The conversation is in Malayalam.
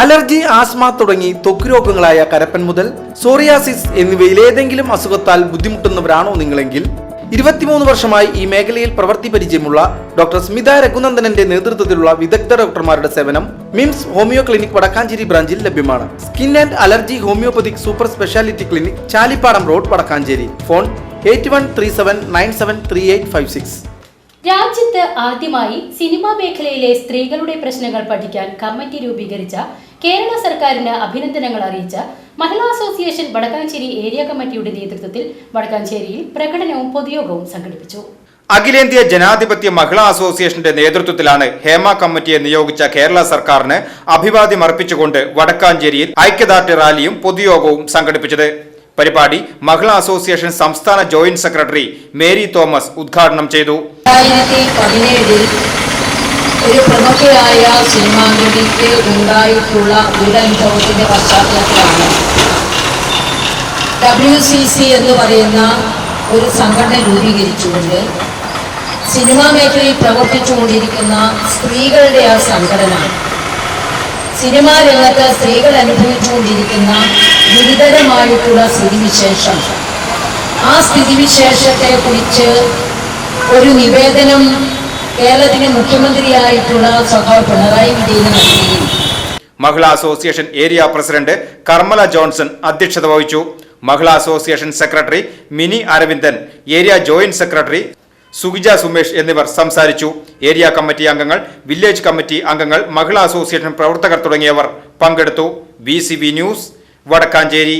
അലർജി ആസ്മ തുടങ്ങി ത്വക്ക് രോഗങ്ങളായ കരപ്പൻ മുതൽ സോറിയാസിസ് എന്നിവയിൽ ഏതെങ്കിലും അസുഖത്താൽ ബുദ്ധിമുട്ടുന്നവരാണോ നിങ്ങളെങ്കിൽ? ഇരുപത്തിമൂന്ന് വർഷമായി ഈ മേഖലയിൽ പ്രവൃത്തി പരിചയമുള്ള ഡോക്ടർ സ്മിത രഘുനന്ദനന്റെ നേതൃത്വത്തിലുള്ള വിദഗ്ധ ഡോക്ടർമാരുടെ സേവനം മിംസ് ഹോമിയോ ക്ലിനിക് വടക്കാഞ്ചേരി ബ്രാഞ്ചിൽ ലഭ്യമാണ്. Skin and allergy homeopathic super speciality clinic Chalippadam road Vadakkanchery. Phone eight one three seven nine seven three eight five six. രാജ്യത്ത് ആദ്യമായി സിനിമാ മേഖലയിലെ സ്ത്രീകളുടെ പ്രശ്നങ്ങൾ പഠിക്കാൻ കമ്മിറ്റി രൂപീകരിച്ച കേരള സർക്കാരിന് അഭിനന്ദനങ്ങൾ അറിയിച്ച മഹിളാ അസോസിയേഷൻ വടക്കാഞ്ചേരി ഏരിയ കമ്മിറ്റിയുടെ നേതൃത്വത്തിൽ വടക്കാഞ്ചേരിയിൽ പ്രകടനവും പൊതുയോഗവും സംഘടിപ്പിച്ചു. അഖിലേന്ത്യാ ജനാധിപത്യ മഹിളാ അസോസിയേഷന്റെ നേതൃത്വത്തിലാണ് ഹേമ കമ്മിറ്റിയെ നിയോഗിച്ച കേരള സർക്കാരിന് അഭിവാദ്യം അർപ്പിച്ചുകൊണ്ട് വടക്കാഞ്ചേരിയിൽ ഐക്യദാർഢ്യ റാലിയും പൊതുയോഗവും സംഘടിപ്പിച്ചത്. പരിപാടി മഹിളാ അസോസിയേഷൻ സംസ്ഥാന ജോയിന്റ് സെക്രട്ടറി മേരി തോമസ് ഉദ്ഘാടനം ചെയ്തു. ഒരു പ്രമുഖയായ സിനിമാ നടിക്ക് ഉണ്ടായിട്ടുള്ള ദുരനുഭവത്തിന്റെ പശ്ചാത്തലത്തിലാണ്. ഡബ്ല്യു സി സി എന്ന് പറയുന്ന ഒരു സംഘടന രൂപീകരിച്ചുകൊണ്ട് സിനിമാ മേഖലയിൽ പ്രവർത്തിച്ചുകൊണ്ടിരിക്കുന്ന സ്ത്രീകളുടെ ആ സംഘടന സിനിമാ രംഗത്ത് സ്ത്രീകൾ അനുഭവിച്ചുകൊണ്ടിരിക്കുന്ന ഗുരുതരമായിട്ടുള്ള സ്ഥിതിവിശേഷം. ആ സ്ഥിതിവിശേഷത്തെ കുറിച്ച് ഒരു നിവേദനം കേരളത്തിലെ മുഖ്യമന്ത്രിയായിട്ടുള്ള സഖാവ് പിണറായി വിജയന് നൽകുകയും Mahila association area president Karmala Johnson അധ്യക്ഷത വഹിച്ചു. Mahila association secretary Mini Aravindan area joint secretary സുഗിജ Sumesh എന്നിവർ സംസാരിച്ചു. ഏരിയ കമ്മിറ്റി അംഗങ്ങൾ വില്ലേജ് കമ്മിറ്റി അംഗങ്ങൾ മഹിളാ അസോസിയേഷൻ പ്രവർത്തകർ തുടങ്ങിയവർ പങ്കെടുത്തു. B news Vadakkanchery.